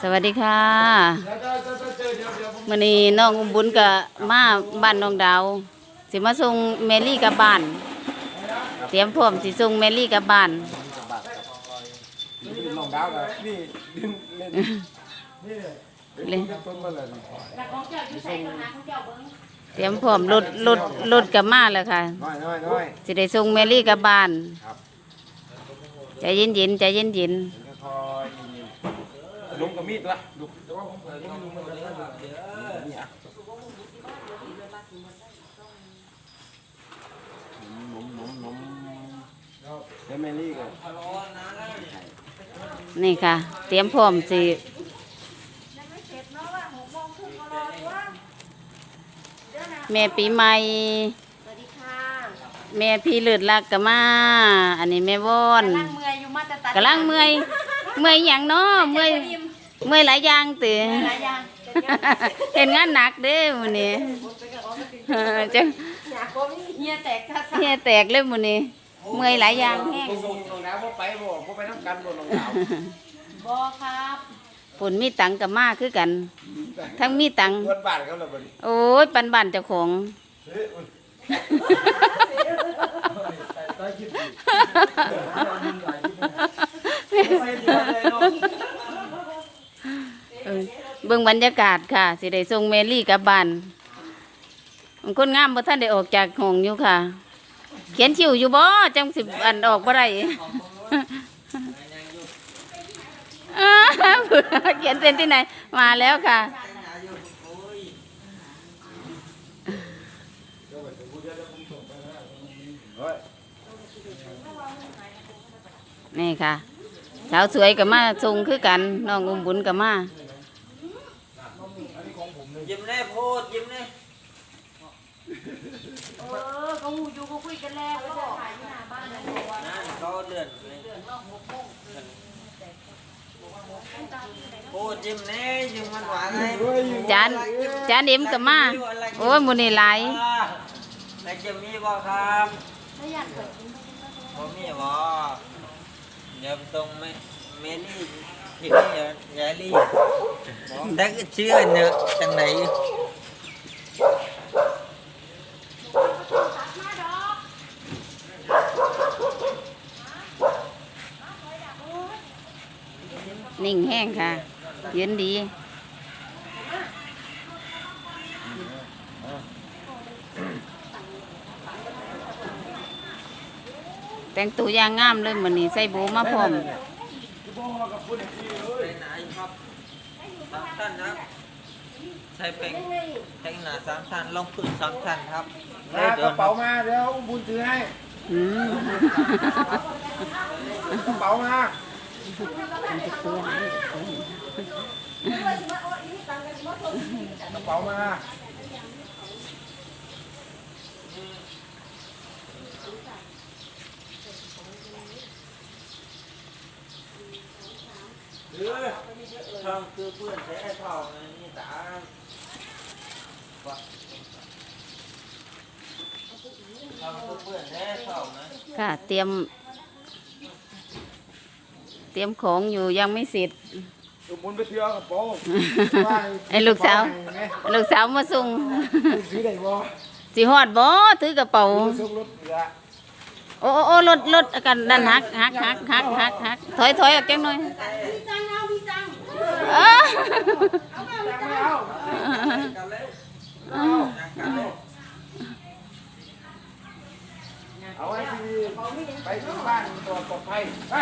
สวัสดีค่ะมื่อนี้น้องอุ้มบุญกับมาบ้านน้องดาวสิมาส่งแมรี่กับบ้าน เตรียมพร้อมสิส่งแมรี่กับบ้านลองดาวเลยนี่ดินเล่นเลยต้นมาเลยเตรียมพร้อมรถรถรถกับมาแล้วค่ะสิได้ส่งแมรี่กับบ้านใจเย็นๆใจเย็นเย็นคอย ลุงกับมีดละลุงแต่ว่าผมยังไม่ลุงมันเลยเนี่ยนมนมนมแล้วแมรี่ก็ๆนี่ค่ะ เตรียมพร้อมสิแม่ปีใหม่สวัสดีค่ะแม่พี่เลือดลักกะมา อันนี้แม่วอนกำลังเมื่อยอยู่มาแต่ตัดกำลังเมื่อย เมื่อยอย่างเนาะเมื่อย เมื่อยหลายอย่างตื่หลายอย่างเห็นงานหนักเด้มื้อนี้เออจังอยากมีเฮียแตกซะซะเฮียแตกเลยมื้อนี้เมื่อยหลายอย่างแฮงส่งลงน้ำว่าไปบ่ว่าไปน้ำกันบ่ลงดาวบอครับฝนมีตังค์กับมาคือกัน ทั้งมีตังค์เงินบาทเขาเลยบ่ดิโอ้ยปันบ้านเจ้าของเออ เบิ่งบรรยากาศค่ะ สิได้ส่งแมรี่กลับบ้านมันคนงามบ่ท่านได้ออกจากห้องอยู่ค่ะ เขียนคิวอยู่บ่จังสิอันออกบ่ได้เขียนเป็นที่ไหน มาแล้วค่ะนี่ค่ะ สาวสวยกับมาส่งคือกันน้องอุ้มบุญกับมา ยิ้มแน่โพดยิ้มแน่เออเขาหูอยู่เขาคุยกันแล้วก็ถ่ายที่หน้าบ้านเลยบอกว่านั่นเขาเดือดเลยโพดยิ้มแน่ยิ้มมันหวานไงจานจานเอ็มกับมาโอ้ยมูนี่หลายแล้วจะมีบ่ครับไม่อยากเปิดกินบ่มีบ่เดี๋ยวตรงไม่เมลี่ที่นี่ยายลี่ดักเชื่อเน อะจังไหนนิ่งแห้งค่ะยืนดีแต่งตัวอย่างงามเลยมือนี้ใส่โบมาพร้อมามชั้นนะใช้เป็นแต่งหน้าสามชั้นลงพื้นสามชั้นครับมากระเป๋ามาเดี๋ยวบุญถือให้อืมกระเป๋ามากระเป๋ามา หรือช่องคือเพื่อนแท้ทองนี่ตาช่องคือเพื่อนแท้ทองนะค่ะ เตรียม เตรียมของอยู่ยังไม่เสร็จลูกบุญไปเที่ยวกระเป๋าไอ้ลูกสาวลูกสาวมาส่งซื้อได้บ่สิฮอดบ่ถือกระเป๋าซื้อรถเรือโอ้โอ้โอ้รถรถกันดันหักหักหักหักหักหักถอยถอยออกจังหน่อย เอาไว้ที่ไปที่บ้านตัวปลอดภัยไป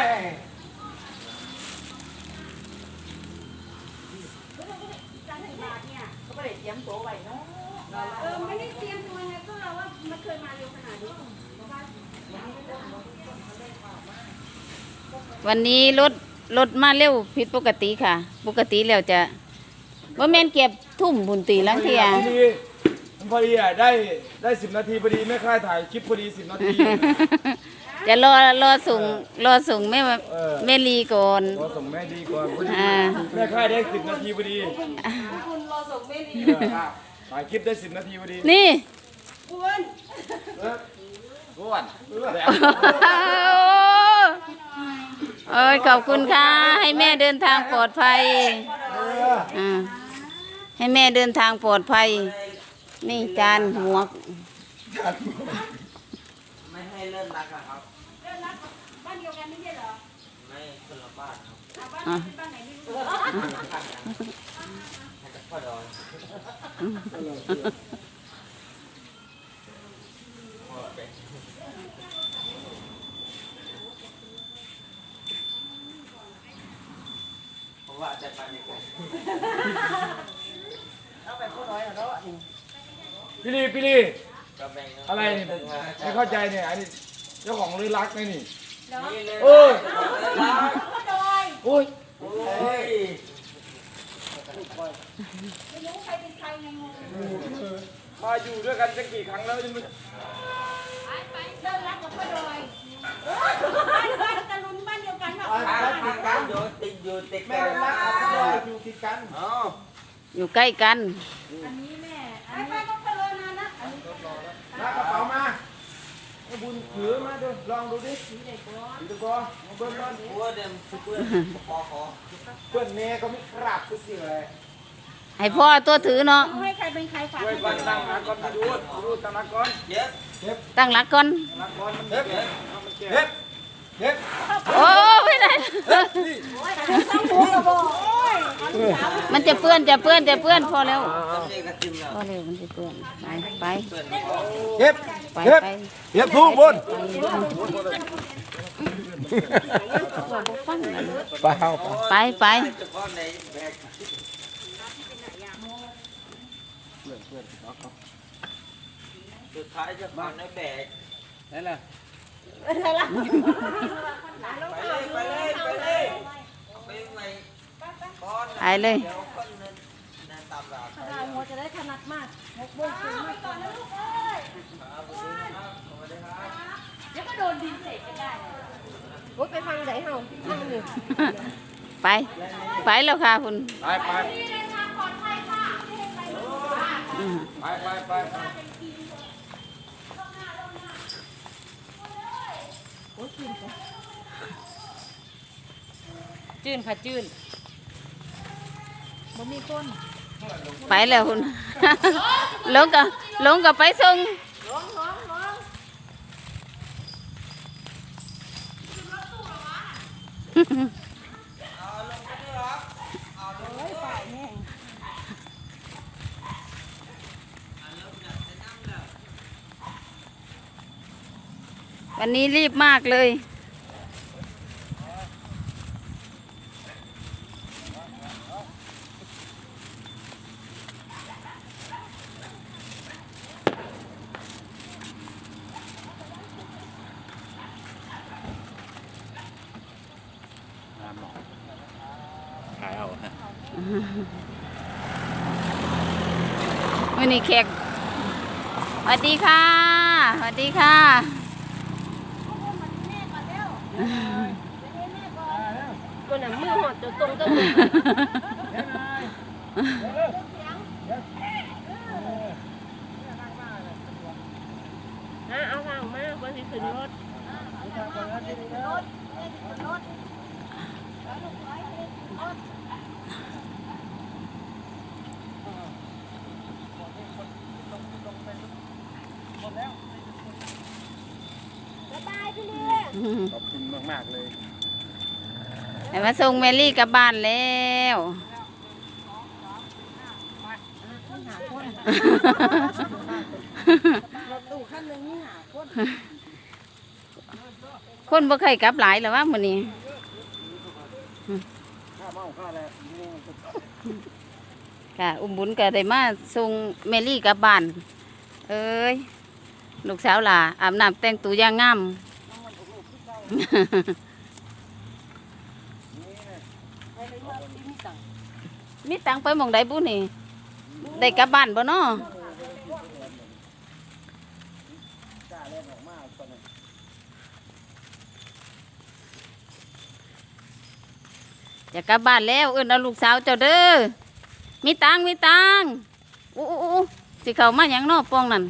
เขาไม่ได้เตรียมตัวไว้เนาะเออไม่ได้เตรียมตัวไงก็เราว่ามันเคยมาเร็วขนาดนี้วันนี้รถ รถมาเร็วผิดปกติค่ะ ปกติแล้วจะว่าแม่นเก็บทุ่มบุญตีลังเทีย พอดีมันพอดีอะได้ได้สิบนาทีพอดีแม่ค่ายถ่ายคลิปพอดีสิบนาที จะรอรอส่งรอส่งแม่เออ แม่ลีก่อน ขอส่งแม่ดีก่อนพอดีอ่า แม่ค่ายได้สิบนาทีพอดีคุณรอส่งเมลีเอออะถ่ายคลิปได้สิบนาทีพอดีนี่ คุณก้วน เอ้ยขอบคุณค่ะให้แม่เดินทางปลอดภัยอ่าให้แม่เดินทางปลอดภัย นี่จานหัวไม่ให้เลิกรักอะครับเรื่องรักบ้านเดียวกันไม่ใช่เหรอไม่คนละบ้านครับอะบ้านอะบ้านไหนไม่รู้ให้กับพ่อดอยผมว่าจะไปในกลุ่ม พี่ลีพี่ลีก็แบ่งอะไรนี่ไม่เข้าใจเนี่ยอันนี้เจ้าของเรือรักไงนี่นี่เลยโอ้ยก็โดยโอ้ยโอ้ยไม่รู้ใครเป็นใครไงงงมาอยู่ด้วยกันจะกี่ครั้งแล้วยังไม่ไปไปเลิกรักกับพ่อโดยเอ้ยบ้านบ้านตะลุนบ้านเดียวกันเนาะทางทางการอ อยู่ติดอยู่ติดกันอยู่ติดกันอ๋ออยู่ใกล้กัน อันนี้แม่อันนี้ต้องเจริญนานนะอันนี้ลากกระเป๋ามาไอ้บุญถือมาดูลองดูดิถือได้ก่อนถือก่อนมาเบิ้ลก่อนหัวเดิมเพื่อนพอขอเพื่อนแม่ก็ไม่กราบทุกสิ่งเลยให้พ่อตัวถือเนาะให้ใครเป็นใครฝากช่วยให้บ้านตั้งหลักก่อนดูดูตั้งหลักก่อนเย็บตั้งหลักก่อนหลักก่อนเด็บเด็บเด็บโอ้ ม่ได้ต้องหัวกระบอกโอ้ยอันนี้สามมันจะเปื้อนจะเปื้อนจะเปื้อนพอแล้วต้องเรียกกระติมแล้วพอแล้วมันจะเปื้อนไปไปเพื่อนเด็บไปเด็บไปเด็บทุกบนฟังกันไปเอาไปไปเฉพาะในแบกสุดท้ายเฉพาะในแบกนั่นแหละอะ ไรล่ะไปเลยไปเลยไปเลยไปไหนก้อนไปเลย เดี๋ยวคนนึงนั่นตามราได้หัวจะได้ถนัดมากหกโมงครึ่งไม่ก่อนนะลูกเอ้ยเดี๋ยวก็โดนดินเสกกันได้โอ้ยไปทางไหนเฮาทางนี้ไป ไปแล้วค่ะคุณไปไปเดินทางปลอดภัยค่ะไม่ให้ใครรู้ว่าอืมไปไปไป จืนค่ะจืนบ่มีคนไปแล้วคุณ ลงกับลงกับไปส่งร้องร้องร้องวันนี้รีบมากเลย มีแขกสวัสดีค่ะสวัสดีค่ะคนน่ะมือหอดตัวตรงตัวมืออะเอาทางมาคนที่ขึ้นรถขอบากๆเลยให้มาส่งแมรี่กลับบ้านแล้วรถตู้คันหนึงนี่หาคนคนบ่เคยกลับหลายหรอวะมื้อนี้ข้าเมาข้าแล้วค่ะ อุ้มบุญก็ได้มาส่งแมรี่กลับบ้าน เอ้ย ลูกสาวหล่าอาบน้ำแต่งตัวอย่างงามตังค์ มีตังไปหมองใดบุนี่ ได้กลับบ้านบ่เนาะจะกลับบ้านแล้วเอิ้นเอาลูกสาวเจ้าเด้อมีตังมีตังอู้อู้สิเขามาหยังนาะป้องนั่น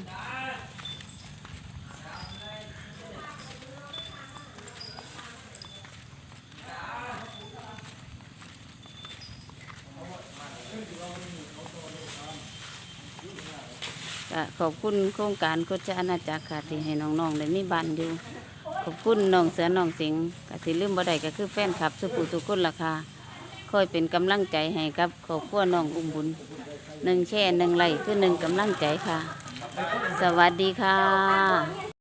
ก็ขอบคุณโครงการโคจอาณาจักรค่ะที่ให้น้องๆได้มีบ้านอยู่ ขอบคุณน้องเสือน้องสิงห์ก็ที่ลืมบ่ได้ก็คือแฟนคลับสุภูสุกุนล่ะค่ะคอยเป็นกำลังใจให้ครับขอบคุณน้องอุ้มบุญหนึ่งแช่หนึ่งไหลคือหนึ่งกำลังใจค่ะ สวัสดีค่ะ